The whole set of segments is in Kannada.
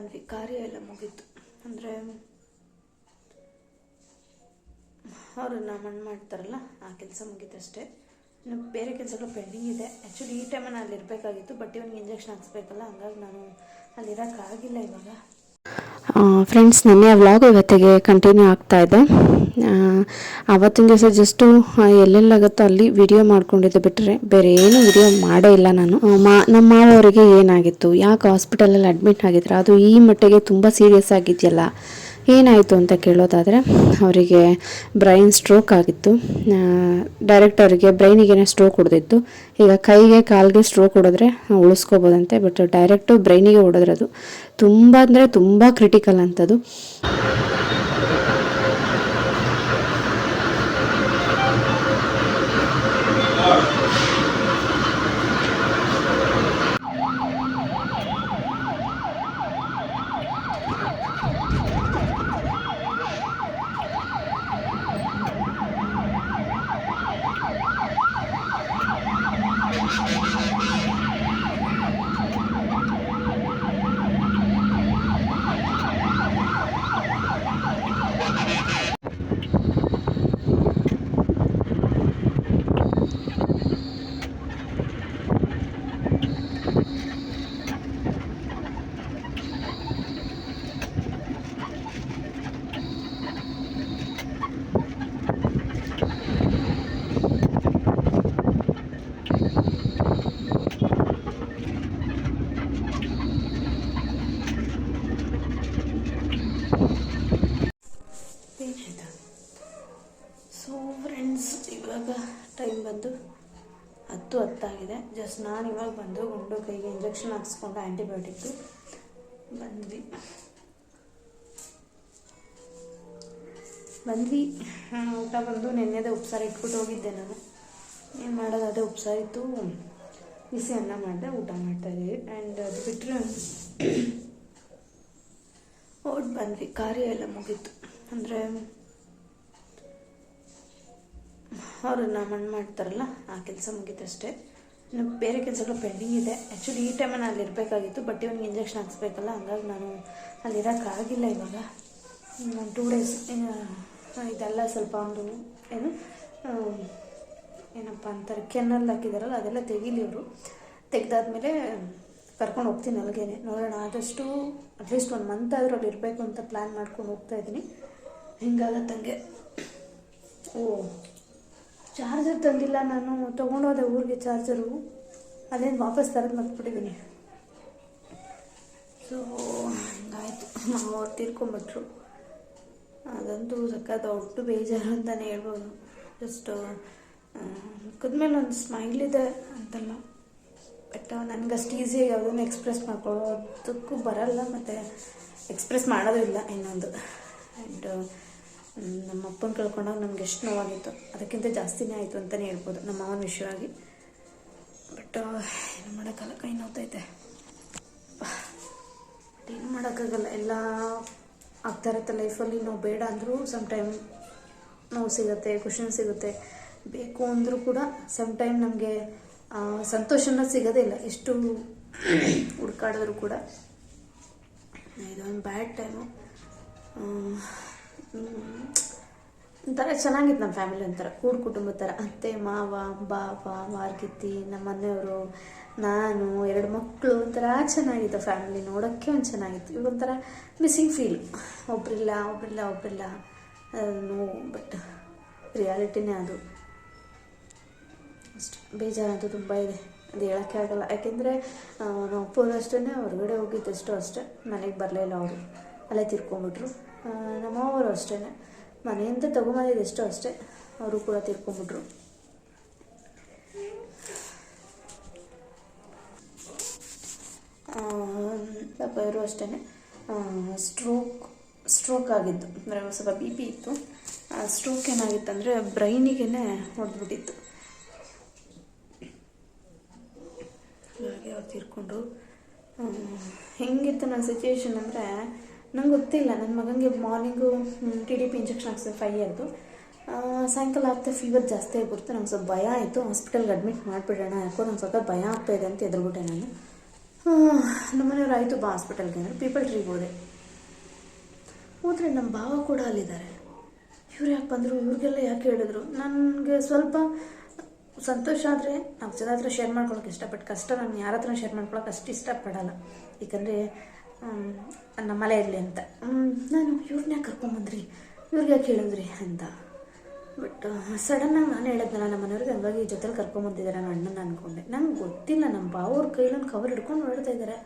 ಬಂದ್ವಿ ಕಾರ್ಯ ಎಲ್ಲ ಮುಗೀತು. ಅಂದರೆ, ಅವ್ರನ್ನ ಮಣ್ಣು ಮಾಡ್ತಾರಲ್ಲ, ಆ ಕೆಲಸ ಮುಗೀತಷ್ಟೇ. ಇನ್ನು ಬೇರೆ ಕೆಲಸಗಳು ಪೆಂಡಿಂಗ್ ಇದೆ. ಆ್ಯಕ್ಚುಲಿ ಈ ಟೈಮಲ್ಲಿ ಅಲ್ಲಿ ಇರಬೇಕಾಗಿತ್ತು ಬಟ್ ಇವನಿಗೆ ಇಂಜೆಕ್ಷನ್ ಹಾಕ್ಸ್ಬೇಕಲ್ಲ, ಹಂಗಾಗಿ ನಾನು ಅಲ್ಲಿರೋಕ್ಕಾಗಿಲ್ಲ ಇವಾಗ. ಫ್ರೆಂಡ್ಸ್ ನೆನ್ನೆ ವ್ಲಾಗ್ ಇವತ್ತಿಗೆ ಕಂಟಿನ್ಯೂ ಆಗ್ತಾ ಇದೆ. ಆವತ್ತಿನ ದಿವಸ ಜಸ್ಟು ಎಲ್ಲೆಲ್ಲಾಗುತ್ತೋ ಅಲ್ಲಿ ವಿಡಿಯೋ ಮಾಡ್ಕೊಂಡಿದ್ದು ಬಿಟ್ಟರೆ ಬೇರೆ ಏನು ವಿಡಿಯೋ ಮಾಡೇ ಇಲ್ಲ ನಾನು. ನಮ್ಮ ಮಾವವರಿಗೆ ಏನಾಗಿತ್ತು? ಯಾಕೆ ಹಾಸ್ಪಿಟಲಲ್ಲಿ ಅಡ್ಮಿಟ್ ಆಗಿದ್ರು? ಅದು ಈ ಮಟ್ಟಿಗೆ ತುಂಬ ಸೀರಿಯಸ್ ಆಗಿದೆಯಲ್ಲ. ಏನಾಯಿತು ಅಂತ ಕೇಳೋದಾದರೆ, ಅವರಿಗೆ ಬ್ರೈನ್ ಸ್ಟ್ರೋಕ್ ಆಗಿತ್ತು. ಡೈರೆಕ್ಟ್ ಅವರಿಗೆ ಬ್ರೈನಿಗೇನೆ ಸ್ಟ್ರೋಕ್ ಹೊಡೆದಿತ್ತು. ಈಗ ಕೈಗೆ ಕಾಲಿಗೆ ಸ್ಟ್ರೋಕ್ ಹೊಡೆದ್ರೆ ಉಳಿಸ್ಕೋಬೋದಂತೆ ಬಟ್ ಡೈರೆಕ್ಟು ಬ್ರೈನಿಗೆ ಅದು ತುಂಬ ಅಂದರೆ ತುಂಬ ಕ್ರಿಟಿಕಲ್ ಅಂಥದ್ದು ಏನಾಯ್ತು ಸೊ ಫ್ರೆಂಡ್ಸ್ ಇವಾಗ ಟೈಮ್ ಬಂದು ಹತ್ತು ಹತ್ತಾಗಿದೆ. ಜಸ್ಟ್ ನಾನು ಇವಾಗ ಬಂದು ಗುಂಡು ಕೈಗೆ ಇಂಜೆಕ್ಷನ್ ಹಾಕ್ಸ್ಕೊಂಡು ಆ್ಯಂಟಿಬಯೋಟಿಕ್ಕು ಬಂದ್ವಿ. ಬಂದ್ವಿ. ಊಟ ಬಂದು ನೆನ್ನೆದೇ ಉಪ್ಸಾರು ಇಟ್ಬಿಟ್ಟು ಹೋಗಿದ್ದೆ ನಾನು. ಏನು ಮಾಡೋದು? ಅದೇ ಉಪ್ಸಾರಿತ್ತು ಬಿಸಿ ಅನ್ನ ಮಾಡಿದೆ, ಊಟ ಮಾಡ್ತಾಯಿದ್ದೀವಿ ಆ್ಯಂಡ್ ಅದು ಬಿಟ್ಟರೆ ಓಟ್ ಬಂದ್ವಿ. ಕಾರ್ಯ ಎಲ್ಲ ಮುಗೀತು. ಅಂದರೆ ಅವ್ರನ್ನ ಮಣ್ಣು ಮಾಡ್ತಾರಲ್ಲ, ಆ ಕೆಲಸ ಮುಗೀತಷ್ಟೇ. ಇನ್ನು ಬೇರೆ ಕೆಲಸಗಳು ಪೆಂಡಿಂಗ್ ಇದೆ. ಆ್ಯಕ್ಚುಲಿ ಈ ಟೈಮಲ್ಲಿ ಅಲ್ಲಿ ಇರಬೇಕಾಗಿತ್ತು ಬಟ್ ಇವನಿಗೆ ಇಂಜೆಕ್ಷನ್ ಹಾಕ್ಸ್ಬೇಕಲ್ಲ, ಹಂಗಾಗಿ ನಾನು ಅಲ್ಲಿರೋಕ್ಕಾಗಿಲ್ಲ ಇವಾಗ. ನಾನು ಟೂ ಡೇಸ್ ಇದೆಲ್ಲ ಸ್ವಲ್ಪ ಒಂದು, ಏನು ಏನಪ್ಪ ಅಂತಾರೆ, ಕೆನ್ನಲ್ಲಿ ಹಾಕಿದಾರಲ್ಲ, ಅದೆಲ್ಲ ತೆಗೀಲಿ ಅವರು. ತೆಗೆದಾದ್ಮೇಲೆ ಕರ್ಕೊಂಡು ಹೋಗ್ತೀನಿ ಅಲ್ಲಿಗೇನೆ ನೋಡೋಣ, ಆದಷ್ಟು ಅಟ್ಲೀಸ್ಟ್ ಒಂದು ಮಂತ್ ಆದರೂ ಅಲ್ಲಿ ಇರಬೇಕು ಅಂತ ಪ್ಲ್ಯಾನ್ ಮಾಡ್ಕೊಂಡು ಹೋಗ್ತಾ ಇದ್ದೀನಿ. ಹಿಂಗಾಗತ್ತಂಗೆ. ಓ ಚಾರ್ಜರ್ ತಂದಿಲ್ಲ ನಾನು ತೊಗೊಂಡೋದೆ ಊರಿಗೆ ಚಾರ್ಜರು. ಅದೇನು ವಾಪಸ್ ತರೋದು ಮರ್ತ್ಬಿಟ್ಟಿದ್ದೀನಿ ಸೊ ಹಂಗಾಯ್ತು. ನಾವು ಅವ್ರು ತೀರ್ಕೊಂಬಿಟ್ರು. ಅದಂತೂ ಸಕ್ಕತ್ತ ದೊಡ್ಡ ಬೇಜಾರು ಅಂತಲೇ ಹೇಳ್ಬೋದು. ಜಸ್ಟ್ ಮುಖದ್ಮೇಲೆ ಒಂದು ಸ್ಮೈಲ್ ಇದೆ ಅಂತಲ್ಲ. ಬಟ್ ನನಗಷ್ಟು ಈಸಿಯಾಗಿ ಯಾವುದನ್ನು ಎಕ್ಸ್ಪ್ರೆಸ್ ಮಾಡ್ಕೊಳ್ಳೋದಕ್ಕೂ ಬರಲ್ಲ, ಮತ್ತು ಎಕ್ಸ್ಪ್ರೆಸ್ ಮಾಡೋದೂ ಇಲ್ಲ ಇನ್ನೊಂದು. ಆ್ಯಂಡ್ ನಮ್ಮ ಅಪ್ಪನ ಕಳ್ಕೊಂಡಾಗ ನಮ್ಗೆ ಎಷ್ಟು ನೋವಾಗಿತ್ತು. ಅದಕ್ಕಿಂತ ಜಾಸ್ತಿನೇ ಆಯಿತು ಅಂತಲೇ ಹೇಳ್ಬೋದು ನಮ್ಮ ಮಾವನ ವಿಷಯವಾಗಿ. ಬಟ್ ಏನು ಮಾಡೋಕ್ಕಲ್ಲ ಕೈ ನೋವ್ತೈತೆ. ಬಟ್ ಏನು ಮಾಡೋಕ್ಕಾಗಲ್ಲ. ಎಲ್ಲ ಆಗ್ತಾ ಇರುತ್ತೆ ಲೈಫಲ್ಲಿ. ನಾವು ಬೇಡ ಅಂದರೂ ಸಮ್ ಟೈಮ್ ನೋವು ಸಿಗುತ್ತೆ, ಖುಷಿನೂ ಸಿಗುತ್ತೆ. ಬೇಕು ಅಂದರೂ ಕೂಡ ಸಮ್ ಟೈಮ್ ನಮಗೆ ಸಂತೋಷನ ಸಿಗೋದೇ ಇಲ್ಲ. ಎಷ್ಟು ಹುಡ್ಕಾಡಿದ್ರು ಕೂಡ. ಇದೊಂದು ಬ್ಯಾಡ್ ಟೈಮು ಒಂಥರ ಚೆನ್ನಾಗಿತ್ತು ನಮ್ಮ ಫ್ಯಾಮಿಲಿ ಒಂಥರ. ಕೂಡು ಕುಟುಂಬದ ಥರ. ಅತ್ತೆ, ಮಾವ, ಬಾವ, ಮಾರ್ಗಿತ್ತಿ, ನಮ್ಮ ಮನೆಯವರು, ನಾನು, ಎರಡು ಮಕ್ಕಳು ಒಂಥರ ಚೆನ್ನಾಗಿತ್ತು ಫ್ಯಾಮಿಲಿ. ನೋಡೋಕ್ಕೆ ಒಂದು ಚೆನ್ನಾಗಿತ್ತು. ಇವಾಗ ಒಂಥರ ಮಿಸ್ಸಿಂಗ್ ಫೀಲ್ ಒಬ್ರಿಲ್ಲ ಒಬ್ರಿಲ್ಲ ಒಬ್ರಿಲ್ಲ. ನೋ ಬಟ್ ರಿಯಾಲಿಟಿನೇ ಅದು. ಅಷ್ಟು. ಬೇಜಾರಂತು ತುಂಬ ಇದೆ. ಅದು ಹೇಳೋಕ್ಕೆ ಆಗಲ್ಲ. ಯಾಕೆಂದರೆ ನಮ್ಮ ಅಪ್ಪರು ಅಷ್ಟೇ ಹೊರಗಡೆ ಹೋಗಿದ್ದಷ್ಟು ಅಷ್ಟೇ. ಮನೆಗೆ ಬರಲೇ ಇಲ್ಲ ಅವರು. ಅಲ್ಲೇ ತಿರ್ಕೊಂಬಿಟ್ರು ಆ, ನಮ್ಮ ಅವರು ಅಷ್ಟೇ ಮನೆಯಿಂದ ತೊಗೊಂಬಂದಿದ್ದೆಷ್ಟೋ ಅಷ್ಟೇ. ಅವರು ಕೂಡ ತಿರ್ಕೊಂಬಿಟ್ರು ಪಾಪ ಇವರು ಅಷ್ಟೇ ಸ್ಟ್ರೋಕ್ ಸ್ಟ್ರೋಕ್ ಆಗಿದ್ದು ಅಂದರೆ ಸ್ವಲ್ಪ ಬಿ ಪಿ ಇತ್ತು. ಸ್ಟ್ರೋಕ್ ಏನಾಗಿತ್ತಂದರೆ ಬ್ರೈನಿಗೆ ಹೊಡೆದ್ಬಿಟ್ಟಿತ್ತು. ಹಾಗೆ ಅವ್ರು ತಿರ್ಕೊಂಡ್ರು. ಹೆಂಗಿತ್ತು ನನ್ನ ಸಿಚುವೇಶನ್ ಅಂದರೆ ನಂಗೆ ಗೊತ್ತಿಲ್ಲ. ನನ್ನ ಮಗನಿಗೆ morning T D P injection ಹಾಕ್ಸಿದೆ five ಇಯರ್ದು ಸಾಯಂಕಾಲ ಆಗ್ತಾ ಫೀವರ್ ಜಾಸ್ತಿ ಆಗಿಬಿಡ್ತು. ನಂಗೆ ಸ್ವಲ್ಪ ಭಯ ಆಯಿತು. ಹಾಸ್ಪಿಟಲ್ಗೆ ಅಡ್ಮಿಟ್ ಮಾಡಿಬಿಡೋಣ. ಯಾಕೋ ನಂಗೆ ಸ್ವಲ್ಪ ಭಯ ಆಗ್ತಾ ಇದೆ ಅಂತ ಎದುರುಬಿಟ್ಟೆ ನಾನು. ನಮ್ಮನೆಯವ್ರು ಆಯಿತು ಬಾ ಹಾಸ್ಪಿಟಲ್ಗೆ ಅಂದರೆ ಪೀಪಲ್ ಟ್ರೀಗೆ ಹೋದೆ. ಹೋದರೆ ನಮ್ಮ ಭಾವ ಕೂಡ ಅಲ್ಲಿದ್ದಾರೆ. ಇವ್ರು ಯಾಕೆ ಬಂದರು? ಇವ್ರಿಗೆಲ್ಲ ಯಾಕೆ ಹೇಳಿದ್ರು? ನನಗೆ ಸ್ವಲ್ಪ ಸಂತೋಷ ಆದರೆ ನಾವು ಜನ ಹತ್ರ ಶೇರ್ ಮಾಡ್ಕೊಳಕ್ಕೆ ಇಷ್ಟಪಟ್ಟು ಕಷ್ಟ. ನಾನು ಯಾರ ಹತ್ರ ಶೇರ್ ಮಾಡ್ಕೊಳಕ್ಕೆ ಅಷ್ಟು ಇಷ್ಟಪಡಲ್ಲ. ಏಕೆಂದರೆ ನಮ್ಮ ಮಲೆ ಇರಲಿ ಅಂತ. ನಾನು ಇವ್ರನ್ನ ಕರ್ಕೊಂಬಂದ್ರಿ ಇವ್ರಿಗೆ ಯಾಕೆ ಹೇಳಿದ್ರಿ ಅಂತ. ಬಟ್ ಸಡನ್ನಾಗಿ ನಾನು ಹೇಳಿದ್ನಲ್ಲ, ನಮ್ಮ ಮನೆಯವ್ರಿಗೆ ಹಂಗಾಗಿ ಜೊತೆಲಿ ಕರ್ಕೊಂಬಂದಿದ್ದಾರೆ ನನ್ನ ಅಣ್ಣನ ಅನ್ಕೊಂಡೆ. ನಂಗೆ ಗೊತ್ತಿಲ್ಲ ನಮ್ಮ ಬಾವ್ರ ಕೈಲೊಂದು ಕವರ್ ಹಿಡ್ಕೊಂಡು ಹೊರಡ್ತಾ ಇದ್ದಾರೆ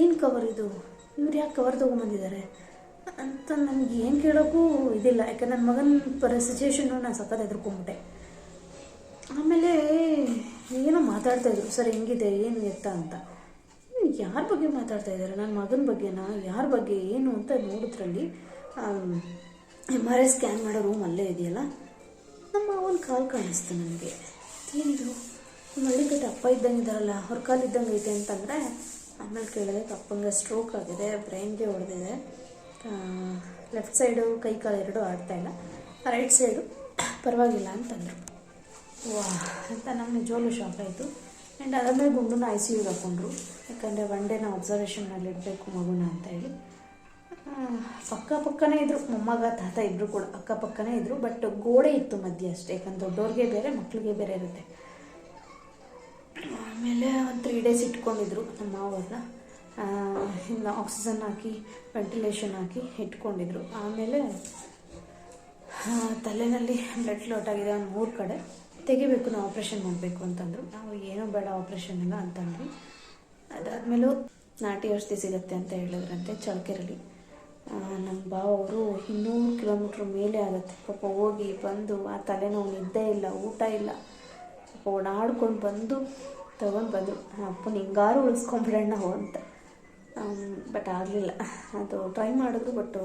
ಏನು ಕವರ್ ಇದು? ಇವ್ರು ಯಾಕೆ ಕವರ್ ತೊಗೊಂಬಂದಿದ್ದಾರೆ? ಅಂತ ನನಗೆ ಏನು ಕೇಳೋಕ್ಕೂ ಇದಿಲ್ಲ. ಯಾಕಂದ್ರೆ ನನ್ನ ಮಗನ ಪರ ಸಿಚುವೇಶನ್ನು ನಾನು ಸಖತ್ ಹೆದರ್ಕೊಂಬಿಟ್ಟೆ ಆಮೇಲೆ ಏನೋ ಮಾತಾಡ್ತಾ ಇದ್ರು. ಸರ್, ಹೆಂಗಿದೆ? ಏನು ಎತ್ತ ಅಂತ. ಯಾರ ಬಗ್ಗೆ ಮಾತಾಡ್ತಾ ಇದ್ದಾರೆ? ನನ್ನ ಮಗನ ಬಗ್ಗೆನಾ? ಯಾರ ಬಗ್ಗೆ? ಏನು ಅಂತ ನೋಡಿದ್ರಲ್ಲಿ ಎಂ ಆರ್ ಐ ಸ್ಕ್ಯಾನ್ ಮಾಡೋ ರೂಮ್ ಅಲ್ಲೇ ಇದೆಯಲ್ಲ? ನಮ್ಮ ಅವನ ಕಾಲು ಕಾಣಿಸ್ತು ನನಗೆ. ಏನಿದು? ಕಡೆ ಅಪ್ಪ ಇದ್ದಂಗೆ ಇದ್ದಾರಲ್ಲ, ಅವ್ರ ಕಾಲು ಇದ್ದಂಗೆ ಐತೆ ಅಂತಂದರೆ ಆಮೇಲೆ ಕೇಳಿದೆ ಅಪ್ಪಂಗೆ ಸ್ಟ್ರೋಕ್ ಆಗಿದೆ ಬ್ರೈನ್ಗೆ ಹೊಡೆದಿದೆ. ಲೆಫ್ಟ್ ಸೈಡು ಕೈ ಕಾಲು ಎರಡೂ ಆಡ್ತಾ ಇಲ್ಲ. ರೈಟ್ ಸೈಡು ಪರವಾಗಿಲ್ಲ ಅಂತಂದರು. ವಾ ಅಂತ ನಮ್ಮ ನಿಜವಾಗ್ಲೂ ಶಾಕ್ ಆಯಿತು. ಆ್ಯಂಡ್ ಅದಾದಮೇಲೆ ಗುಂಡನ್ನ ಐ ಸಿ ಯುಗೆ ಹಾಕೊಂಡ್ರು ಯಾಕಂದರೆ ಒನ್ ಡೇನ ನಾವು ಅಬ್ಸರ್ವೇಷನ್ನಲ್ಲಿ ಇಡಬೇಕು ಮಗುನ ಅಂತ ಹೇಳಿ. ಪಕ್ಕಪಕ್ಕನೇ ಪಕ್ಕ ಪಕ್ಕನೇ ಇದ್ರು. ಮೊಮ್ಮಗ, ತಾತ ಇಬ್ಬರು ಕೂಡ ಅಕ್ಕಪಕ್ಕನೇ ಇದ್ದರು ಬಟ್ ಗೋಡೆ ಇತ್ತು ಮಧ್ಯೆ ಅಷ್ಟೇ. ಯಾಕಂದ್ರೆ ದೊಡ್ಡವ್ರಿಗೆ ಬೇರೆ ಮಕ್ಕಳಿಗೆ ಬೇರೆ ಇರುತ್ತೆ. ಆಮೇಲೆ ಒಂದು ತ್ರೀ ಡೇಸ್ ಇಟ್ಕೊಂಡಿದ್ರು ನಮ್ಮ ಮಾವರನ್ನ ಇನ್ನು ಆಕ್ಸಿಜನ್ ಹಾಕಿ ವೆಂಟಿಲೇಷನ್ ಹಾಕಿ ಇಟ್ಕೊಂಡಿದ್ರು. ಆಮೇಲೆ ತಲೆಯಲ್ಲಿ ಬ್ಲಡ್ ಲೋಟ್ ಆಗಿದೆ ಒಂದು ಮೂರು ಕಡೆ. ತೆಗಿಬೇಕು ನಾವು ಆಪ್ರೇಷನ್ ಮಾಡಬೇಕು ಅಂತಂದರು. ನಾವು ಏನೂ ಬೇಡ ಆಪ್ರೇಷನ್ ಎಲ್ಲ ಅಂತಂದ್ವಿ. ಅದಾದಮೇಲೂ ನಾಟಿ ಔಷಧಿ ಸಿಗುತ್ತೆ ಅಂತ ಹೇಳಿದ್ರಂತೆ ಚಳಕೆರೆಲಿ ನಮ್ಮ ಬಾವ ಅವರು ಇನ್ನೂರು ಕಿಲೋಮೀಟ್ರ್ ಮೇಲೆ ಆಗುತ್ತೆ. ಪಾಪ ಹೋಗಿ ಬಂದು ಆ ತಲೆನೋವು ನಿದ್ದೆ ಇಲ್ಲ, ಊಟ ಇಲ್ಲ. ಪಾಪ ಓಡಾಡ್ಕೊಂಡು ಬಂದು ತಗೊಂಡು ಬಂದರು. ಅಪ್ಪನ ಹಿಂಗಾರು ಉಳಿಸ್ಕೊಂಬಿಡೋಣ ಅಂತ. ಬಟ್ ಆಗಲಿಲ್ಲ. ಅದು ಟ್ರೈ ಮಾಡಿದ್ರು ಬಟ್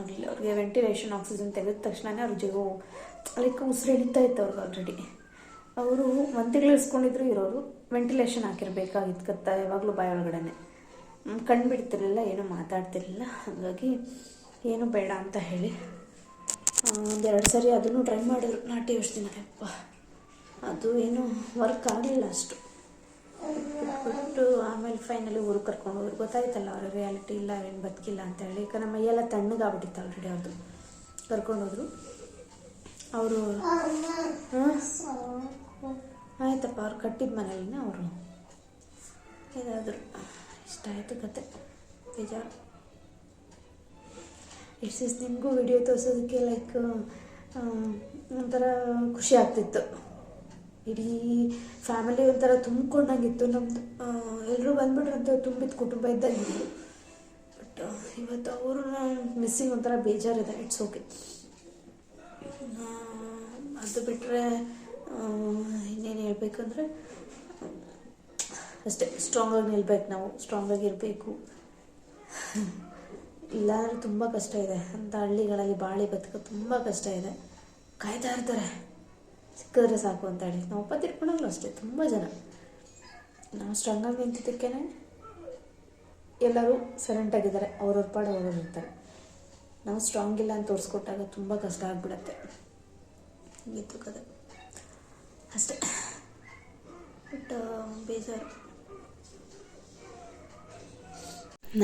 ಆಗಲಿಲ್ಲ. ಅವ್ರಿಗೆ ವೆಂಟಿಲೇಷನ್ ಆಕ್ಸಿಜನ್ ತೆಗೆದ ತಕ್ಷಣನೇ ಅವ್ರ ಜೀವ ಲೈಕ್ ಉಸಿರು ಎಳಿತಾ ಇತ್ತು ಅವ್ರಿಗೆ ಆಲ್ರೆಡಿ ಅವರು ಒಂದು ತಿಂಗಳು ಇಸ್ಕೊಂಡಿದ್ರು ಇರೋರು ವೆಂಟಿಲೇಷನ್ ಹಾಕಿರ್ಬೇಕಾಗಿತ್ತು ಕತ್ತ ಯಾವಾಗಲೂ ಬಾಯ ಒಳಗಡೆನೆ. ಕಣ್ಣು ಬಿಡ್ತಿರಲಿಲ್ಲ, ಏನೂ ಮಾತಾಡ್ತಿರ್ಲಿಲ್ಲ. ಹಾಗಾಗಿ ಏನು ಬೇಡ ಅಂತ ಹೇಳಿ ಒಂದೆರಡು ಸರಿ ಅದನ್ನು ಟ್ರೈ ಮಾಡಿದ್ರು. ನಾಟಿ ಔಷಧಿನ ಅದು ಏನು ವರ್ಕ್ ಆಗಲಿಲ್ಲ ಅಷ್ಟು. ಬಿಟ್ಬಿಟ್ಟು ಆಮೇಲೆ ಫೈನಲಿ ಊರಿಗೆ ಕರ್ಕೊಂಡು ಹೋದ್ರು. ಗೊತ್ತಾಯ್ತಲ್ಲ ಅವ್ರ ರಿಯಾಲಿಟಿ ಇಲ್ಲ ಏನು ಬದುಕಿಲ್ಲ ಅಂತ ಹೇಳಿ. ಯಾಕಂದ್ರೆ ನಮ್ಮ ಮೈಯೆಲ್ಲ ತಣ್ಣಗಾಗ್ಬಿಟ್ಟಿತ್ತು ಆಲ್ರೆಡಿ ಅವ್ರದ್ದು ಕರ್ಕೊಂಡು ಹೋದ್ರು. ಅವರು ಆಯ್ತಪ್ಪ, ಅವ್ರು ಕಟ್ಟಿದ ಮನೇಲಿನ ಅವರು. ಇದಾದರು. ಇಷ್ಟ ಆಯಿತು ಕತೆ. ಬೇಜಾರು ಎಷ್ಟು ನಿಮಗೂ ವಿಡಿಯೋ ತೋರಿಸೋದಕ್ಕೆ ಲೈಕ್ ಒಂಥರ ಖುಷಿ ಆಗ್ತಿತ್ತು. ಇಡೀ ಫ್ಯಾಮಿಲಿ ಒಂಥರ ತುಂಬ್ಕೊಂಡಂಗಿತ್ತು. ನಮ್ಮದು ಎಲ್ಲರೂ ಬಂದ್ಬಿಟ್ರಂತೆ ತುಂಬಿದ ಕುಟುಂಬ ಇದ್ದಂಗಿತ್ತು ಬಟ್ ಇವತ್ತು ಅವರು ಮಿಸ್ಸಿಂಗ್ ಒಂಥರ ಬೇಜಾರಿದೆ. ಇಟ್ಸ್ ಓಕೆ ಅದು ಬಿಟ್ಟರೆ ಇನ್ನೇನು ಹೇಳ್ಬೇಕಂದ್ರೆ, ಅಷ್ಟೇ ಸ್ಟ್ರಾಂಗಾಗಿ ನಿಲ್ಬೇಕು ನಾವು. ಸ್ಟ್ರಾಂಗಾಗಿ ಇರಬೇಕು. ಇಲ್ಲಾಂದ್ರೆ ತುಂಬ ಕಷ್ಟ ಇದೆ. ಅಂತ ಹಳ್ಳಿಗಳಲ್ಲಿ ಬಾಳಿ ಬದುಕೋ ತುಂಬ ಕಷ್ಟ ಇದೆ. ಕಾಯ್ತಾ ಇರ್ತಾರೆ. ಸಿಕ್ಕಿದ್ರೆ ಸಾಕು ಅಂತ ಹೇಳಿ. ನಾವು ಒಪ್ಪ ತಿರ್ಕೊಂಡಾಗಲೂ ಅಷ್ಟೇ, ತುಂಬ ಜನ. ನಾವು ಸ್ಟ್ರಾಂಗಾಗಿ ನಿಂತಿದ್ದಕ್ಕೇ ಎಲ್ಲರೂ ಸೈಲೆಂಟಾಗಿದ್ದಾರೆ ಅವ್ರವ್ರ ಪಾಡು ಅವ್ರವ್ರು ಇರ್ತಾರೆ ನಾವು ಸ್ಟ್ರಾಂಗ್ ಇಲ್ಲ ಅಂತ ತೋರಿಸ್ಕೊಟ್ಟಾಗ ತುಂಬ ಕಷ್ಟ ಆಗಿಬಿಡತ್ತೆ. ಇತ್ತು ಕದೆ ಅಷ್ಟೇ. ಬಟ್ ಬೇಜಾರು.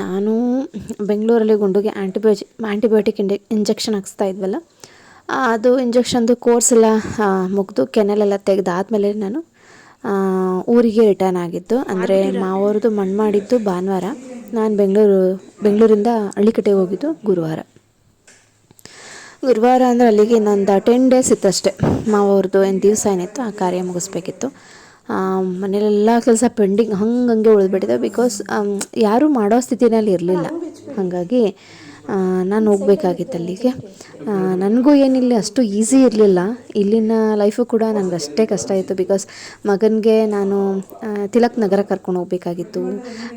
ನಾನು ಬೆಂಗಳೂರಲ್ಲಿ ಗುಂಡುಗೆ ಆ್ಯಂಟಿಬಯೋಜಿ ಆ್ಯಂಟಿಬಯೋಟಿಕ್ ಇಂಡೆ ಇಂಜೆಕ್ಷನ್ ಹಾಕ್ಸ್ತಾ ಇದ್ವಲ್ಲ ಅದು ಇಂಜೆಕ್ಷನ್ದು ಕೋರ್ಸ್ ಎಲ್ಲ ಮುಗಿದು ಕೆನಲೆಲ್ಲ ತೆಗೆದಾದ್ಮೇಲೆ ನಾನು ಊರಿಗೆ ರಿಟರ್ನ್ ಆಗಿದ್ದು. ಅಂದರೆ ಮಾವವ್ರದ್ದು ಮಣ್ಣು ಮಾಡಿದ್ದು ಭಾನುವಾರ. ನಾನು ಬೆಂಗಳೂರು ಬೆಂಗಳೂರಿಂದ ಹಳ್ಳಿಕಟ್ಟೆಗೆ ಹೋಗಿದ್ದು ಗುರುವಾರ. ಗುರುವಾರ ಅಂದರೆ ಅಲ್ಲಿಗೆ ಇನ್ನೊಂದು ಟೆನ್ ಡೇಸ್ ಇತ್ತು ಅಷ್ಟೇ ಮಾವವ್ರದ್ದು ಏನು ದಿವಸ ಏನಿತ್ತು ಆ ಕಾರ್ಯ ಮುಗಿಸ್ಬೇಕಿತ್ತು. ಮನೇಲೆಲ್ಲ ಕೆಲಸ ಪೆಂಡಿಂಗ್ ಹಂಗಂಗೆ ಉಳಿದ್ಬಿಟ್ಟಿದೆ. ಬಿಕಾಸ್ ಯಾರೂ ಮಾಡೋ ಸ್ಥಿತಿನಲ್ಲಿ ಇರಲಿಲ್ಲ. ಹಾಗಾಗಿ ನಾನು ಹೋಗ್ಬೇಕಾಗಿತ್ತು ಅಲ್ಲಿಗೆ. ನನಗೂ ಏನಿಲ್ಲ, ಅಷ್ಟು ಈಸಿ ಇರಲಿಲ್ಲ. ಇಲ್ಲಿನ ಲೈಫು ಕೂಡ ನನಗೆ ಅಷ್ಟೇ ಕಷ್ಟ ಇತ್ತು ಬಿಕಾಸ್ ಮಗನಿಗೆ ನಾನು ತಿಲಕ್ ನಗರ ಕರ್ಕೊಂಡು ಹೋಗ್ಬೇಕಾಗಿತ್ತು.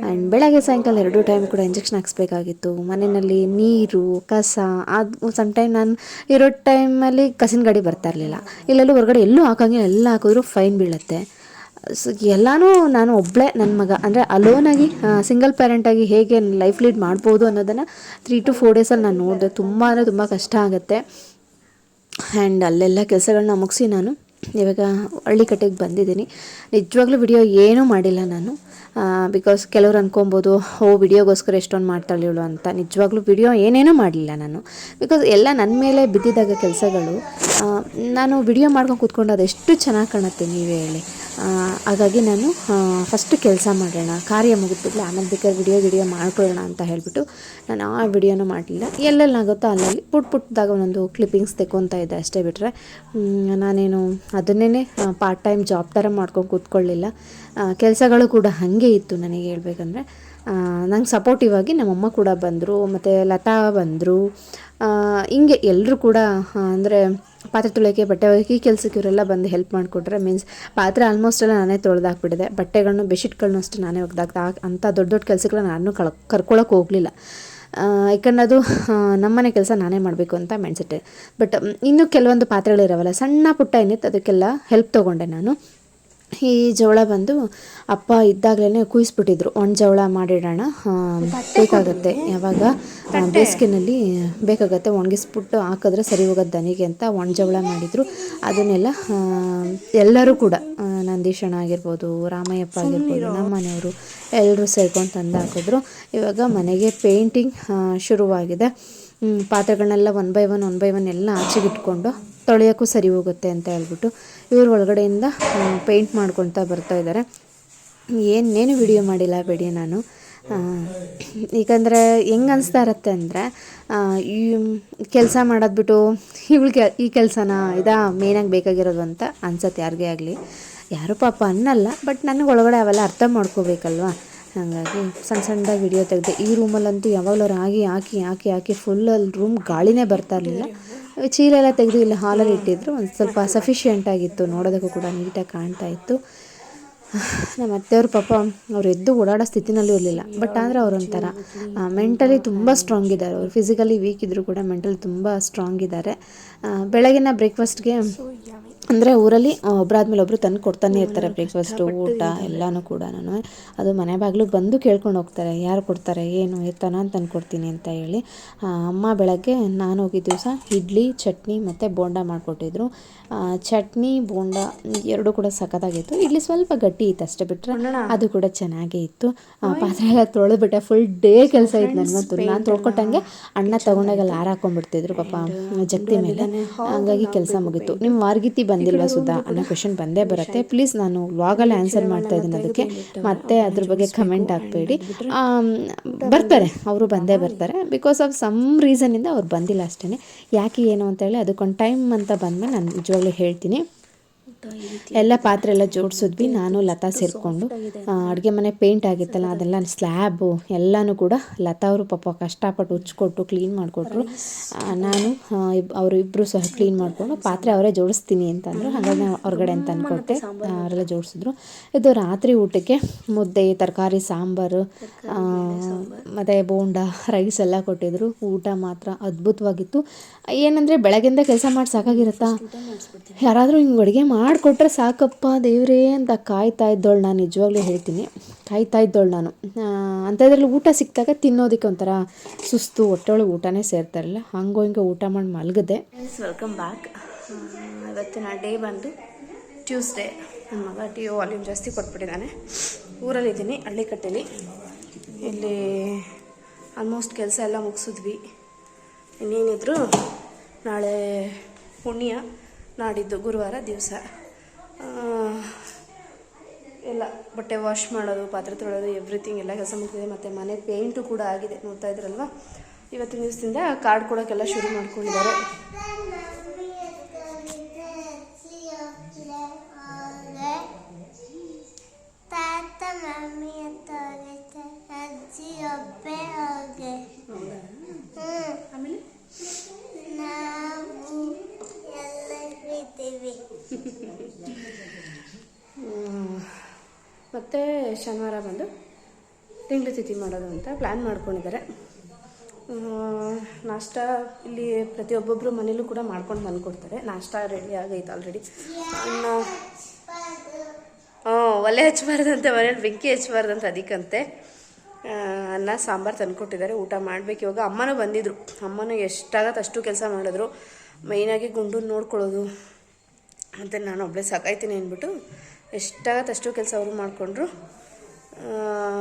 ಆ್ಯಂಡ್ ಬೆಳಗ್ಗೆ ಸಾಯಂಕಾಲ ಎರಡು ಟೈಮ್ ಕೂಡ ಇಂಜೆಕ್ಷನ್ ಹಾಕ್ಸ್ಬೇಕಾಗಿತ್ತು. ಮನೆಯಲ್ಲಿ ನೀರು, ಕಸ, ಅದು ಸಮ್ಟೈಮ್ ನಾನು ಇರೋ ಟೈಮಲ್ಲಿ ಕಸಿನ ಗಾಡಿ ಬರ್ತಾ ಇರಲಿಲ್ಲ. ಇಲ್ಲೆಲ್ಲೂ ಹೊರಗಡೆ ಎಲ್ಲೂ ಹಾಕೋಂಗಿಲ್ಲ, ಎಲ್ಲ ಹಾಕಿದ್ರು ಫೈನ್ ಬೀಳುತ್ತೆ. ಎಲ್ಲನೂ ನಾನು ಒಬ್ಬಳೇ ನನ್ನ ಮಗ. ಅಂದರೆ ಅಲೋನಾಗಿ ಸಿಂಗಲ್ ಪೇರೆಂಟಾಗಿ ಹೇಗೆ ಲೈಫ್ ಲೀಡ್ ಮಾಡ್ಬೋದು ಅನ್ನೋದನ್ನು ತ್ರೀ ಟು ಫೋರ್ ಡೇಸಲ್ಲಿ ನಾನು ನೋಡಿದೆ. ತುಂಬ ಅಂದರೆ ತುಂಬ ಕಷ್ಟ ಆಗುತ್ತೆ. ಆ್ಯಂಡ್ ಅಲ್ಲೆಲ್ಲ ಕೆಲಸಗಳನ್ನ ಮುಗಿಸಿ ನಾನು ಇವಾಗ ಹಳ್ಳಿ ಕಟ್ಟೆಗೆ ಬಂದಿದ್ದೀನಿ. ನಿಜವಾಗ್ಲೂ ವಿಡಿಯೋ ಏನೂ ಮಾಡಿಲ್ಲ ನಾನು. ಬಿಕಾಸ್ ಕೆಲವ್ರು ಅನ್ಕೊಬೋದು, ಓ ವಿಡಿಯೋಗೋಸ್ಕರ ಎಷ್ಟೊಂದು ಮಾಡ್ತಾಳೆ ಇವಳು ಅಂತ. ನಿಜವಾಗ್ಲೂ ವಿಡಿಯೋ ಏನೇನೂ ಮಾಡಲಿಲ್ಲ ನಾನು. ಬಿಕಾಸ್ ಎಲ್ಲ ನನ್ನ ಮೇಲೆ ಬಿದ್ದಿದ್ದಾಗ ಕೆಲಸಗಳು ನಾನು ವಿಡಿಯೋ ಮಾಡ್ಕೊಂಡು ಕೂತ್ಕೊಂಡು ಅದೆಷ್ಟು ಚೆನ್ನಾಗಿ ಕಾಣುತ್ತೆ ನೀವೇ ಹೇಳಿ. ಹಾಗಾಗಿ ನಾನು ಫಸ್ಟ್ ಕೆಲಸ ಮಾಡೋಣ. ಕಾರ್ಯ ಮುಗಿದ್ಬಿಟ್ಲೆ ಆಮೇಲೆ ಬೇಕಾದ್ರೆ ವಿಡಿಯೋ ವಿಡಿಯೋ ಮಾಡ್ಕೊಳ್ಳೋಣ ಅಂತ ಹೇಳಿಬಿಟ್ಟು ನಾನು ಆ ವಿಡಿಯೋನೂ ಮಾಡಲಿಲ್ಲ. ಎಲ್ಲೆಲ್ಲಾಗುತ್ತೋ ಅಲ್ಲಲ್ಲಿ ಪುಟ್ ಪುಟ್ಟದಾಗ ಒಂದೊಂದು ಕ್ಲಿಪ್ಪಿಂಗ್ಸ್ ತೆಕ್ಕೊತಾ ಇದ್ದೆ ಅಷ್ಟೇ ಬಿಟ್ಟರೆ ನಾನೇನು ಅದನ್ನೇ ಪಾರ್ಟ್ ಟೈಮ್ ಜಾಬ್ ಥರ ಮಾಡ್ಕೊಂಡು ಕೂತ್ಕೊಳ್ಳಿಲ್ಲ. ಕೆಲಸಗಳು ಕೂಡ ಹಾಗೆ ಇತ್ತು ನನಗೆ ಹೇಳ್ಬೇಕಂದ್ರೆ. ನಂಗೆ ಸಪೋರ್ಟಿವ್ ಆಗಿ ನಮ್ಮಮ್ಮ ಕೂಡ ಬಂದರು, ಮತ್ತು ಲತಾ ಬಂದರು. ಹಿಂಗೆ ಎಲ್ಲರೂ ಕೂಡ ಅಂದರೆ ಪಾತ್ರೆ ತೊಳೆಯೋಕ್ಕೆ ಬಟ್ಟೆ ಒಗೆಯೋಕೆ ಈ ಕೆಲಸಕ್ಕೆ ಇವರೆಲ್ಲ ಬಂದು ಹೆಲ್ಪ್ ಮಾಡಿಕೊಟ್ರೆ ಮೀನ್ಸ್ ಪಾತ್ರೆ ಆಲ್ಮೋಸ್ಟ್ ಎಲ್ಲ ನಾನೇ ತೊಳೆದಾಕ್ಬಿಟ್ಟಿದೆ. ಬಟ್ಟೆಗಳನ್ನು ಬೆಡ್ಶೀಟ್ಗಳನ್ನೂ ಅಷ್ಟು ನಾನೇ ಒಗ್ದಾಗ್ತಾ ಅಂಥ ದೊಡ್ಡ ದೊಡ್ಡ ಕೆಲಸಗಳನ್ನ ನಾನು ಕಳ್ ಕರ್ಕೊಳಕ್ಕೆ ಹೋಗಲಿಲ್ಲ. ಯಾಕಂದ್ರೆ ಅದು ನಮ್ಮನೆ ಕೆಲಸ ನಾನೇ ಮಾಡಬೇಕು ಅಂತ ಮೆಣ್ಸಿಟ್ಟೆ ಬಟ್ ಇನ್ನೂ ಕೆಲವೊಂದು ಪಾತ್ರೆಗಳಿರವಲ್ಲ, ಸಣ್ಣ ಪುಟ್ಟ ಏನಿತ್ತು ಅದಕ್ಕೆಲ್ಲ ಹೆಲ್ಪ್ ತೊಗೊಂಡೆ ನಾನು. ಈ ಜೋಳ ಬಂದು ಅಪ್ಪ ಇದ್ದಾಗಲೇ ಕುಯ್ಸ್ಬಿಟ್ಟಿದ್ರು. ಒಣ ಜೋಳ ಮಾಡಿಡೋಣ. ಬೇಕಾಗುತ್ತೆ. ಯಾವಾಗ? ಬೇಸಿಗೆನಲ್ಲಿ ಬೇಕಾಗತ್ತೆ. ಒಣಗಿಸ್ಬಿಟ್ಟು ಹಾಕಿದ್ರೆ ಸರಿ ಹೋಗೋದು ದನಿಗೆ ಅಂತ ಒಣ ಜೋಳ ಮಾಡಿದರು. ಅದನ್ನೆಲ್ಲ ಎಲ್ಲರೂ ಕೂಡ ನಂದೀಶಣ ಆಗಿರ್ಬೋದು ರಾಮಯ್ಯಪ್ಪ ಆಗಿರ್ಬೋದು ನಮ್ಮ ಮನೆಯವರು ಎಲ್ಲರೂ ಸೇರ್ಕೊಂಡು ತಂದು ಹಾಕಿದ್ರು. ಇವಾಗ ಮನೆಗೆ ಪೇಂಟಿಂಗ್ ಶುರುವಾಗಿದೆ. ಪಾತ್ರೆಗಳನ್ನೆಲ್ಲ one by one one by one ಎಲ್ಲ ಆಚೆಗೆ ಇಟ್ಕೊಂಡು ತೊಳೆಯೋಕ್ಕೂ ಸರಿ ಹೋಗುತ್ತೆ ಅಂತ ಹೇಳ್ಬಿಟ್ಟು ಇವರು ಒಳಗಡೆಯಿಂದ ಪೇಂಟ್ ಮಾಡ್ಕೊಳ್ತಾ ಬರ್ತಾ ಇದ್ದಾರೆ. ಏನೇನು ವಿಡಿಯೋ ಮಾಡಿಲ್ಲ ಬಿಡಿ ನಾನು. ಏಕೆಂದರೆ ಹೆಂಗೆ ಅನಿಸ್ತಾ ಇರತ್ತೆ ಅಂದರೆ ಈ ಕೆಲಸ ಮಾಡೋದು ಬಿಟ್ಟು ಕೆ, ಈ ಕೆಲಸನ ಇದಾ ಮೇನಾಗಿ ಬೇಕಾಗಿರೋದು ಅಂತ ಅನ್ಸತ್ತೆ ಯಾರಿಗೇ ಆಗಲಿ. ಯಾರು ಪಾಪ ಅನ್ನಲ್ಲ ಬಟ್ ನನಗೆ ಒಳಗಡೆ ಅವೆಲ್ಲ ಅರ್ಥ ಮಾಡ್ಕೋಬೇಕಲ್ವಾ? ಹಾಗಾಗಿ ಸಣ್ಣ ಸಣ್ಣದಾಗಿ ವಿಡಿಯೋ ತೆಗೆದೆ, ಈ ರೂಮಲ್ಲಂತೂ ಯಾವಾಗಲೂ ರಾಗಿ ಹಾಕಿ ಹಾಕಿ ಹಾಕಿ ಫುಲ್ ಅಲ್ಲಿ ರೂಮ್ ಗಾಳಿನೇ ಬರ್ತಾ ಇರಲಿಲ್ಲ. ಚೀಲ ಎಲ್ಲ ತೆಗೆದು ಇಲ್ಲಿ ಹಾಲಲ್ಲಿ ಇಟ್ಟಿದ್ರು. ಒಂದು ಸ್ವಲ್ಪ ಸಫಿಷಿಯೆಂಟ್ ಆಗಿತ್ತು. ನೋಡೋದಕ್ಕೂ ಕೂಡ ನೀಟಾಗಿ ಕಾಣ್ತಾ ಇತ್ತು. ನಮ್ಮ ಅತ್ತೆಯವ್ರ ಪಾಪ ಅವ್ರು ಎದ್ದು ಓಡಾಡೋ ಸ್ಥಿತಿನಲ್ಲೂ ಇರಲಿಲ್ಲ. ಬಟ್ ಆದರೆ ಅವರೊಂಥರ ಮೆಂಟಲಿ ತುಂಬ ಸ್ಟ್ರಾಂಗ್ ಇದ್ದಾರೆ. ಅವರು ಫಿಸಿಕಲಿ ವೀಕ್ ಇದ್ದರೂ ಕೂಡ ಮೆಂಟಲಿ ತುಂಬ ಸ್ಟ್ರಾಂಗ್ ಇದ್ದಾರೆ. ಬೆಳಗಿನ ಬ್ರೇಕ್ಫಾಸ್ಟ್ಗೆ ಅಂದರೆ ಊರಲ್ಲಿ ಒಬ್ಬರಾದ್ಮೇಲೆ ಒಬ್ಬರು ತಂದು ಕೊಡ್ತಾನೆ ಇರ್ತಾರೆ ಬ್ರೇಕ್ಫಾಸ್ಟು ಊಟ ಎಲ್ಲನೂ ಕೂಡ ನಾನು ಅದು ಮನೆ ಬಾಗಿಲು ಬಂದು ಕೇಳ್ಕೊಂಡು ಹೋಗ್ತಾರೆ. ಯಾರು ಕೊಡ್ತಾರೆ ಏನು ಎತ್ತನ ಅಂತ ತಂದು ಕೊಡ್ತೀನಿ ಅಂತ ಹೇಳಿ. ಅಮ್ಮ ಬೆಳಗ್ಗೆ ನಾನು ಹೋಗಿದ್ದ ದಿವಸ ಇಡ್ಲಿ ಚಟ್ನಿ ಮತ್ತು ಬೋಂಡ ಮಾಡಿಕೊಟ್ಟಿದ್ರು. ಚಟ್ನಿ ಬೋಂಡ ಎರಡೂ ಕೂಡ ಸಖತ್ತಾಗಿತ್ತು. ಇಡ್ಲಿ ಸ್ವಲ್ಪ ಗಟ್ಟಿ ಇತ್ತು ಅಷ್ಟೇ ಬಿಟ್ಟರೆ ಅದು ಕೂಡ ಚೆನ್ನಾಗೇ ಇತ್ತು. ಪಾತ್ರೆ ಎಲ್ಲ ತೊಳೆದ್ಬಿಟ್ಟೆ. ಫುಲ್ ಡೇ ಕೆಲಸ ಇತ್ತು ನನಗಂತೂ. ನಾನು ತೊಳ್ಕೊಟ್ಟಂಗೆ ಅಣ್ಣ. ತಗೊಂಡಾಗೆಲ್ಲ ಹಾರ ಹಾಕೊಂಡ್ಬಿಡ್ತಿದ್ರು ಪಾಪ ಜಗ್ತಿ ಮೇಲೆ. ಹಾಗಾಗಿ ಕೆಲಸ ಮುಗೀತು. ನಿಮ್ಮ ವಾರ್ಗಿತಿ ಬಂದಿಲ್ವಾ ಸುಧಾ ಅನ್ನೋ ಕ್ವೆಶನ್ ಬಂದೇ ಬರುತ್ತೆ. ಪ್ಲೀಸ್ ನಾನು ವ್ಲಾಗಲ್ಲಿ ಆನ್ಸರ್ ಮಾಡ್ತಾ ಇದ್ದೀನಿ ಅದಕ್ಕೆ. ಮತ್ತೆ ಅದ್ರ ಬಗ್ಗೆ ಕಮೆಂಟ್ ಹಾಕ್ಬೇಡಿ. ಬರ್ತಾರೆ ಅವರು ಬಂದೇ ಬರ್ತಾರೆ. ಬಿಕಾಸ್ ಆಫ್ ಸಮ್ ರೀಸನಿಂದ ಅವ್ರು ಬಂದಿಲ್ಲ ಅಷ್ಟೇ ಯಾಕೆ ಏನು ಅಂತ ಹೇಳಿ ಅದಕ್ಕೊಂದು ಟೈಮ್ ಅಂತ ಬಂದ್ಮೇಲೆ ನಾನು ನಿಜವಾಗ್ಲೂ ಹೇಳ್ತೀನಿ. ಎಲ್ಲ ಪಾತ್ರೆ ಎಲ್ಲ ಜೋಡಿಸಿದ್ವಿ. ನಾನು ಲತಾ ಸೇರಿಕೊಂಡು ಅಡುಗೆ ಮನೆ ಪೇಂಟ್ ಆಗಿತ್ತಲ್ಲ ಅದೆಲ್ಲ ಸ್ಲ್ಯಾಬು ಎಲ್ಲನೂ ಕೂಡ ಲತಾ ಅವರು ಪಾಪ ಕಷ್ಟಪಟ್ಟು ಉಚ್ಕೊಟ್ಟು ಕ್ಲೀನ್ ಮಾಡಿಕೊಟ್ರು. ನಾನು ಅವರು ಇಬ್ಬರು ಸಹ ಕ್ಲೀನ್ ಮಾಡಿಕೊಂಡು ಪಾತ್ರೆ ಅವರೇ ಜೋಡಿಸ್ತೀನಿ ಅಂತಂದರು. ಹಾಗಾಗಿ ನಾನು ಹೊರಗಡೆ ಅಂತ ಅಂದ್ಕೊಟ್ಟೆ ಅವರೆಲ್ಲ ಜೋಡಿಸಿದ್ರು. ಇದು ರಾತ್ರಿ ಊಟಕ್ಕೆ ಮುದ್ದೆ ತರಕಾರಿ ಸಾಂಬಾರು ಮತ್ತು ಬೋಂಡ ರೈಸ್ ಎಲ್ಲ ಕೊಟ್ಟಿದ್ರು. ಊಟ ಮಾತ್ರ ಅದ್ಭುತವಾಗಿತ್ತು. ಏನಂದರೆ ಬೆಳಗ್ಗೆಯಿಂದ ಕೆಲಸ ಮಾಡಿ ಸಾಕಾಗಿರುತ್ತಾ? ಯಾರಾದರೂ ಹಿಂಗೆ ಅಡುಗೆ ಮಾಡಿಕೊಟ್ರೆ ಸಾಕಪ್ಪ ದೇವ್ರೇ ಅಂತ ಕಾಯ್ತಾ ಇದ್ದೋಳು ನಾನು, ನಿಜವಾಗ್ಲೂ ಹೇಳ್ತೀನಿ. ಕಾಯ್ತಾ ಇದ್ದೋಳು ನಾನು. ಅಂಥದ್ರಲ್ಲಿ ಊಟ ಸಿಕ್ಕಿದಾಗ ತಿನ್ನೋದಕ್ಕೆ ಒಂಥರ ಸುಸ್ತು, ಹೊಟ್ಟೆಯೊಳಗೆ ಊಟನೇ ಸೇರ್ತಾ ಇರಲಿಲ್ಲ. ಹಂಗೋ ಹಿಂಗೆ ಊಟ ಮಾಡಿ ಮಲಗಿದೆ ವೆಲ್ಕಮ್ ಬ್ಯಾಕ್ ನಾ ಡೇ ಬಂದು ಟ್ಯೂಸ್ಡೇ ನನ್ನ ಮಗ ಟಿ ವಾಲ್ಯೂಮ್ ಜಾಸ್ತಿ ಕೊಟ್ಬಿಟ್ಟಿದ್ದಾನೆ. ಊರಲ್ಲಿದ್ದೀನಿ, ಹಳ್ಳಿಕಟ್ಟೆಲಿ. ಇಲ್ಲಿ ಆಲ್ಮೋಸ್ಟ್ ಕೆಲಸ ಎಲ್ಲ ಮುಗಿಸಿದ್ವಿ. ಇನ್ನೇನಿದ್ರು ನಾಳೆ ಪುಣ್ಯ, ನಾಡಿದ್ದು ಗುರುವಾರ ದಿವಸ. ಎಲ್ಲ ಬಟ್ಟೆ ವಾಶ್ ಮಾಡೋದು, ಪಾತ್ರೆ ತೊಳೆಯೋದು ಎವ್ರಿಥಿಂಗ್ ಎಲ್ಲ ಕೆಲಸ ಮುಗಿದಿದೆ, ಮತ್ತು ಮನೆ ಪೇಂಟು ಕೂಡ ಆಗಿದೆ, ನೋಡ್ತಾ ಇದ್ರಲ್ವ? ಇವತ್ತಿನ ದಿವಸದಿಂದ ಕಾರ್ಡ್ ಕೊಡೋಕ್ಕೆಲ್ಲ ಶುರು ಮಾಡ್ಕೊಂಡಿದ್ದಾರೆ ತಾತ ಮಮ್ಮಿ ಅಂತ ಹೋಗುತ್ತೆ ಅಜ್ಜಿ ಒಬ್ಬೆ ಹೋಗೆ ಆಮೇಲೆ ನಾವು ಎಲ್ಲ ಇದ್ದೀವಿ ಮತ್ತು ಶನಿವಾರ ಬಂದು ತಿಂಗಳು ತಿಥಿ ಮಾಡೋದು ಅಂತ ಪ್ಲ್ಯಾನ್ ಮಾಡ್ಕೊಂಡಿದ್ದಾರೆ. ನಾಷ್ಟ ಇಲ್ಲಿ ಪ್ರತಿಯೊಬ್ಬೊಬ್ಬರು ಮನೇಲೂ ಕೂಡ ಮಾಡ್ಕೊಂಡು ತಂದ್ಕೊಡ್ತಾರೆ ನಾಷ್ಟ ರೆಡಿ ಆಗೈತೆ ಆಲ್ರೆಡಿ ಅನ್ನ ಒಲೆ ಹಚ್ಚಬಾರ್ದಂತೆ ಮನೇಲಿ ಬೆಂಕಿ ಹಚ್ಚಬಾರ್ದಂತ ಅದಕ್ಕಂತೆ. ಅನ್ನ, ಸಾಂಬಾರು ತಂದುಕೊಟ್ಟಿದ್ದಾರೆ. ಊಟ ಮಾಡಬೇಕು. ಇವಾಗ ಅಮ್ಮನೂ ಬಂದಿದ್ರು. ಅಮ್ಮನೂ ಎಷ್ಟಾಗತ್ತೆ ಅಷ್ಟು ಕೆಲಸ ಮಾಡಿದ್ರು. ಮೈನಾಗಿ ಗುಂಡು ನೋಡ್ಕೊಳ್ಳೋದು ಮತ್ತು ನಾನು ಒಬ್ಬಳೇ ಸಾಕಾಯ್ತೀನಿ ಅಂದ್ಬಿಟ್ಟು ಎಷ್ಟಾಗತ್ತೆ ಅಷ್ಟು ಕೆಲಸ ಅವರು ಮಾಡಿಕೊಂಡ್ರು.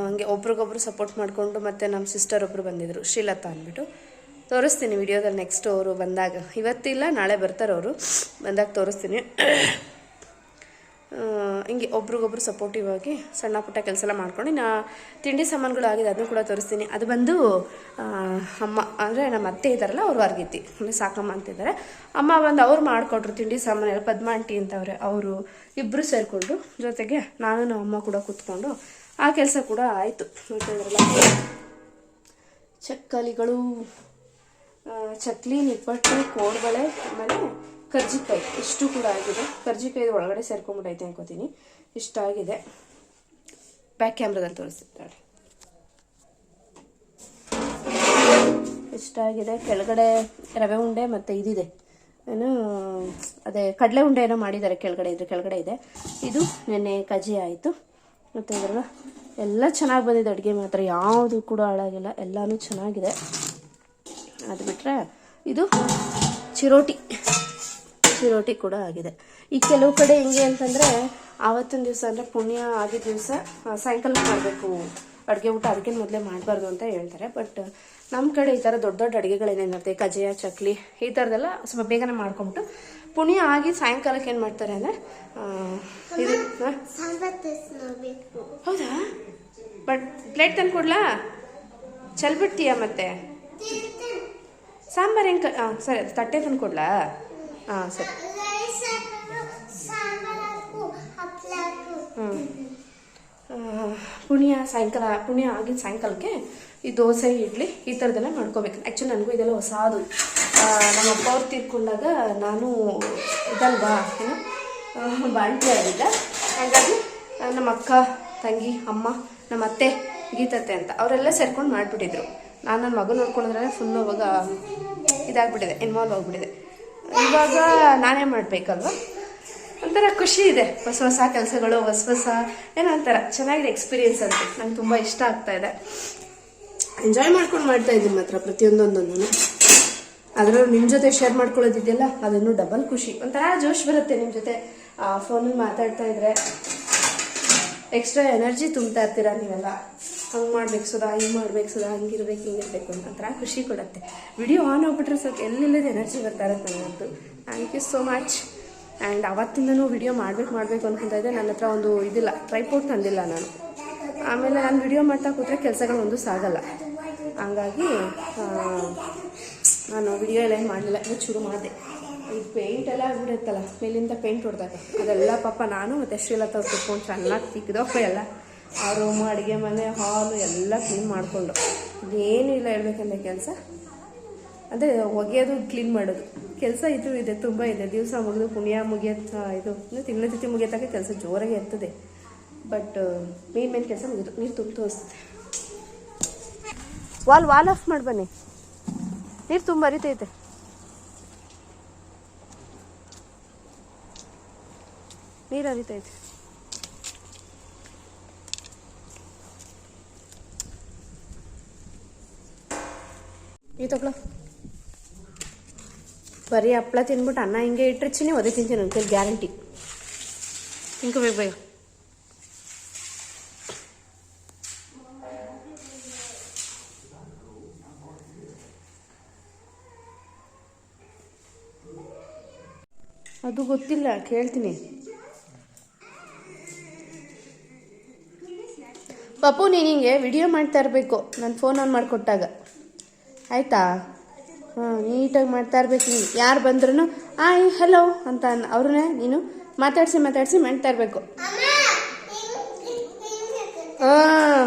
ಹಂಗೆ ಒಬ್ರಿಗೊಬ್ರು ಸಪೋರ್ಟ್ ಮಾಡಿಕೊಂಡು ಮತ್ತು ನಮ್ಮ ಸಿಸ್ಟರ್ ಒಬ್ಬರು ಬಂದಿದ್ದರು ಶೀಲತಾ ಅಂದ್ಬಿಟ್ಟು. ತೋರಿಸ್ತೀನಿ ವಿಡಿಯೋದಲ್ಲಿ ನೆಕ್ಸ್ಟ್ ಅವರು ಬಂದಾಗ. ಇವತ್ತಿಲ್ಲ, ನಾಳೆ ಬರ್ತಾರೆ ಅವರು. ಬಂದಾಗ ತೋರಿಸ್ತೀನಿ. ಹಿಂಗೆ ಒಬ್ರಿಗೊಬ್ರು ಸಪೋರ್ಟಿವ್ ಆಗಿ ಸಣ್ಣ ಪುಟ್ಟ ಕೆಲಸ ಎಲ್ಲ ಮಾಡ್ಕೊಂಡು ನಾ ತಿಂಡಿ ಸಾಮಾನುಗಳು ಆಗಿದೆ ಅದನ್ನು ಕೂಡ ತೋರಿಸ್ತೀನಿ. ಅದು ಬಂದು ಅಮ್ಮ, ಅಂದರೆ ನಮ್ಮ ಅತ್ತೆ ಇದ್ದಾರಲ್ಲ, ಅವ್ರು ವರ್ಗಿತಿ ಅಂದರೆ ಸಾಕಮ್ಮ ಅಂತಿದ್ದಾರೆ ಅಮ್ಮ ಬಂದು ಅವ್ರು ಮಾಡಿಕೊಟ್ರು ತಿಂಡಿ ಸಾಮಾನು ಎಲ್ಲ, ಪದ್ಮ ಆಂಟಿ ಅಂತವ್ರೆ, ಅವರು ಇಬ್ಬರು ಸೇರಿಕೊಂಡು ಜೊತೆಗೆ ನಾನು, ನಮ್ಮ ಅಮ್ಮ ಕೂಡ ಕೂತ್ಕೊಂಡು ಆ ಕೆಲಸ ಕೂಡ ಆಯಿತು. ಚಕ್ಕಲಿಗಳು ಚಕ್ಲಿ, ನಿಪ್ಪಟ್ಟು, ಕೋಡ್ಬಳೆ, ಆಮೇಲೆ ಕರ್ಜಿಕಾಯಿ, ಇಷ್ಟು ಕೂಡ ಆಗಿದೆ. ಕರ್ಜಿಕಾಯಿ ಒಳಗಡೆ ಸೇರ್ಕೊಂಡ್ಬಿಟ್ಟೈತೆ ಅನ್ಕೋತೀನಿ. ಇಷ್ಟಾಗಿದೆ ಬ್ಯಾಕ್ ಕ್ಯಾಮ್ರಾದಲ್ಲಿ ತೋರಿಸ್ತಿದ್ದಾಳೆ ಇಷ್ಟಾಗಿದೆ ಕೆಳಗಡೆ ರವೆ ಉಂಡೆ ಮತ್ತು ಇದಿದೆ. ಏನು, ಅದೇ ಕಡಲೆ ಉಂಡೆ ಏನೋ ಮಾಡಿದ್ದಾರೆ ಕೆಳಗಡೆ, ಇದ್ರೆ ಕೆಳಗಡೆ ಇದೆ. ಇದು ನೆನ್ನೆ ಕಜಿ ಆಯಿತು. ಮತ್ತು ಇದ್ರ ಎಲ್ಲ ಚೆನ್ನಾಗಿ ಬಂದಿದೆ. ಅಡುಗೆ ಮಾತ್ರ ಯಾವುದು ಕೂಡ ಹಾಳಾಗಿಲ್ಲ. ಎಲ್ಲನೂ ಚೆನ್ನಾಗಿದೆ. ಅದು ಬಿಟ್ಟರೆ ಇದು ಚಿರೋಟಿ. ಚಿರೋಟಿ ಕೂಡ ಆಗಿದೆ. ಈ ಕೆಲವು ಕಡೆ ಹೆಂಗೆ ಅಂತಂದರೆ ಆವತ್ತಿನ ದಿವಸ ಅಂದರೆ ಪುಣ್ಯ ಆಗಿದ ದಿವಸ ಸಾಯಂಕಾಲ ಮಾಡಬೇಕು. ಅಡುಗೆ ಊಟ ಅದಕ್ಕೆ ಮೊದಲೇ ಮಾಡಬಾರ್ದು ಅಂತ ಹೇಳ್ತಾರೆ. ಬಟ್ ನಮ್ಮ ಕಡೆ ಈ ಥರ ದೊಡ್ಡ ದೊಡ್ಡ ಅಡುಗೆಗಳೇನೇನಿರುತ್ತೆ ಕಜೆಯ ಚಕ್ಲಿ ಈ ಥರದ್ದೆಲ್ಲ ಸ್ವಲ್ಪ ಬೇಗನೆ ಮಾಡ್ಕೊಂಬಿಟ್ಟು ಪುಣ್ಯ ಆಗಿ ಸಾಯಂಕಾಲಕ್ಕೆ ಏನು ಮಾಡ್ತಾರೆ ಅಂದರೆ ಇದು ಹೌದಾ? ಬಟ್ ಪ್ಲೇಟ್ ತಂದು ಕೊಡ್ಲಾ? ಚಲ್ಬಿಡ್ತೀಯಾ ಮತ್ತೆ? ಸಾಂಬಾರು ಹೆಂಗೆ ಸರಿ ತಟ್ಟೆ ತಂದು ಕೊಡ್ಲಾ? ಹಾಂ, ಸರಿ. ಪುಣ್ಯ ಸಾಯಂಕಾಲ, ಪುಣ್ಯ ಆಗಿನ ಸಾಯಂಕಾಲಕ್ಕೆ ಈ ದೋಸೆ, ಇಡ್ಲಿ ಈ ಥರದ್ದೆಲ್ಲ ಮಾಡ್ಕೋಬೇಕು. ಆ್ಯಕ್ಚುಲಿ ನನಗೂ ಇದೆಲ್ಲ ಹೊಸದು. ನಮ್ಮ ಅಪ್ಪ ಅವ್ರು ತೀರ್ಕೊಂಡಾಗ ನಾನು ಇದಲ್ವಾ, ಏನು? ಬಾಣ್ತಿ ಆಗಿದ್ದೆ. ಹಾಗಾಗಿ ನಮ್ಮ ಅಕ್ಕ, ತಂಗಿ, ಅಮ್ಮ, ನಮ್ಮ ಅತ್ತೆ, ಗೀತತ್ತೆ ಅಂತ ಅವರೆಲ್ಲ ಸೇರ್ಕೊಂಡು ಮಾಡಿಬಿಟ್ಟಿದ್ರು. ನಾನು ನನ್ನ ಮಗು ನೋಡ್ಕೊಳ್ಳೋದ್ರಲ್ಲೇ ಫುಲ್ ಅವಾಗ ಇದಾಗ್ಬಿಟ್ಟಿದೆ ಇನ್ವಾಲ್ವ್ ಆಗಿಬಿಟ್ಟಿದೆ. ಇವಾಗ ನಾನೇ ಮಾಡಬೇಕಲ್ವ? ಒಂಥರ ಖುಷಿ ಇದೆ. ಹೊಸ ಹೊಸ ಕೆಲಸಗಳು, ಹೊಸ ಹೊಸ, ಏನೋ ಒಂಥರ ಚೆನ್ನಾಗಿದೆ ಎಕ್ಸ್ಪೀರಿಯೆನ್ಸ್ ಅಂತ. ನಂಗೆ ತುಂಬ ಇಷ್ಟ ಆಗ್ತಾ ಇದೆ. ಎಂಜಾಯ್ ಮಾಡ್ಕೊಂಡು ಮಾಡ್ತಾ ಇದ್ದೀನಿ ಮಾತ್ರ ಪ್ರತಿಯೊಂದೊಂದನ್ನು. ಅದರಲ್ಲೂ ನಿಮ್ಮ ಜೊತೆ ಶೇರ್ ಮಾಡ್ಕೊಳ್ಳೋದಿದೆಯಲ್ಲ, ಅದನ್ನು ಡಬಲ್ ಖುಷಿ. ಒಂಥರ ಜೋಶ್ ಬರುತ್ತೆ ನಿಮ್ಮ ಜೊತೆ ಫೋನಲ್ಲಿ ಮಾತಾಡ್ತಾ ಇದ್ರೆ. ಎಕ್ಸ್ಟ್ರಾ ಎನರ್ಜಿ ತುಂಬ್ತಾ ಇರ್ತೀರ ನೀವೆಲ್ಲ? ಹಂಗೆ ಮಾಡ್ಬೇಕು ಸುಧಾ ಹಿಂಗೆ ಮಾಡ್ಬೇಕು ಸುಧಾ ಹಂಗಿರ್ಬೇಕು ಹಿಂಗಿರ್ಬೇಕು ಅಂತ ಒಂಥರ ಖುಷಿ ಕೊಡುತ್ತೆ. ವಿಡಿಯೋ ಆನ್ ಆಗ್ಬಿಟ್ರೆ ಸ್ವಲ್ಪ ಎಲ್ಲಿಲ್ಲದ ಎನರ್ಜಿ ಬರ್ತಾ ನನಗಂತೂ thank you so much and ಅವತ್ತಿಂದನೂ video ಮಾಡ್ಬೇಕು, ಮಾಡಬೇಕು ಅನ್ಕೊಂತ ಇದ್ದೆ. ನನ್ನ ಹತ್ರ ಒಂದು ಇದಿಲ್ಲ ಟ್ರೈಪೋರ್ಟ್ ತಂದಿಲ್ಲ ನಾನು. ಆಮೇಲೆ ನಾನು ವಿಡಿಯೋ ಮಾಡ್ತಾ ಕೂತ್ರೆ ಕೆಲಸಗಳು ಒಂದು ಸಾಗಲ್ಲ. ಹಂಗಾಗಿ ನಾನು ವಿಡಿಯೋ ಎಲ್ಲ ಏನು ಮಾಡಲಿಲ್ಲ, ಇನ್ನು ಶುರು ಮಾಡಿದೆ. ಈ ಪೇಂಟ್ ಎಲ್ಲ ಆಗ್ಬಿಡುತ್ತಲ್ಲ, ಮೇಲಿಂದ ಪೇಂಟ್ ಹೊಡೆದಾಗ. ಅದೆಲ್ಲ ಪಾಪ ನಾನು ಮತ್ತು ಶ್ರೀಲತಾ ಅವ್ರು ಚೆನ್ನಾಗಿ ತಿಕ್ಕಿದಪ್ಪ ಎಲ್ಲ. ಆ ರೂಮ್ ಅಡುಗೆ ಮನೆ ಹಾಲು ಎಲ್ಲ ಕ್ಲೀನ್ ಮಾಡಿಕೊಂಡು ಏನೂ ಇಲ್ಲ ಹೇಳ್ಬೇಕಂದ್ರೆ ಕೆಲಸ. ಅದೇ ಒಗೆಯೋದು ಕ್ಲೀನ್ ಮಾಡೋದು. ಕೆಲಸ ಇದು ಇದೆ, ತುಂಬ ಇದೆ. ದಿವಸ ಮುಗಿದು, ಪುಣ್ಯ ಮುಗಿಯತ್ತ ಇದು ತಿಂಗಳ ತಿಥಿ ಮುಗಿಯತ್ತಾಗ ಕೆಲಸ ಜೋರಾಗಿ ಇರ್ತದೆ. ಬಟ್ ಮೇನ್ ಮೇನ್ ಕೆಲಸ ಮುಗಿದು, ನೀರು ತುಂಬ ತೋರಿಸ್ತದೆ ವಾಲ್ ವಾಲ್ ಆಫ್ ಮಾಡಿ ಬನ್ನಿ. ನೀರು ತುಂಬ ಹರಿತೈತೆ. ನೀರು ಹರಿತೈತೆ. ಈ ತಗೊಳ ಬರೀ ಹಪ್ಪಳ ತಿನ್ಬಿಟ್ಟು ಅನ್ನ ಹಿಂಗೆ ಇಟ್ಟರೆ ಚಿನ್ನಿ ಒದೆ ತಿಂತೀನಿ ಅಂತ ಗ್ಯಾರಂಟಿ. ತಿನ್ಕೋಬೇಕು ಬೇಗ ಅದು ಗೊತ್ತಿಲ್ಲ ಕೇಳ್ತೀನಿ. ಪಪ್ಪು ನೀನು ಹಿಂಗೆ ವಿಡಿಯೋ ಮಾಡ್ತಾ ಇರಬೇಕು. ನಾನು ಫೋನ್ ಆನ್ ಮಾಡಿಕೊಟ್ಟಾಗ. ಆಯಿತಾ? ಹಾಂ ನೀಟಾಗಿ ಮಾಡ್ತಾ ಇರ್ಬೇಕು ನೀನು. ಯಾರು ಬಂದ್ರೂ ಆಯ್ ಹಲೋ ಅಂತ ಅವ್ರನ್ನೇ ನೀನು ಮಾತಾಡಿಸಿ ಮಾತಾಡಿಸಿ ಮಾಡ್ತಾ ಇರಬೇಕು. ಹಾಂ.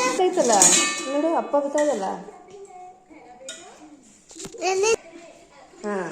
ಗೊತ್ತಾಯ್ತಲ್ಲ ನೋಡು ಅಪ್ಪ ಗೊತ್ತಾಯ್ತಲ್ಲ ಹಾಂ.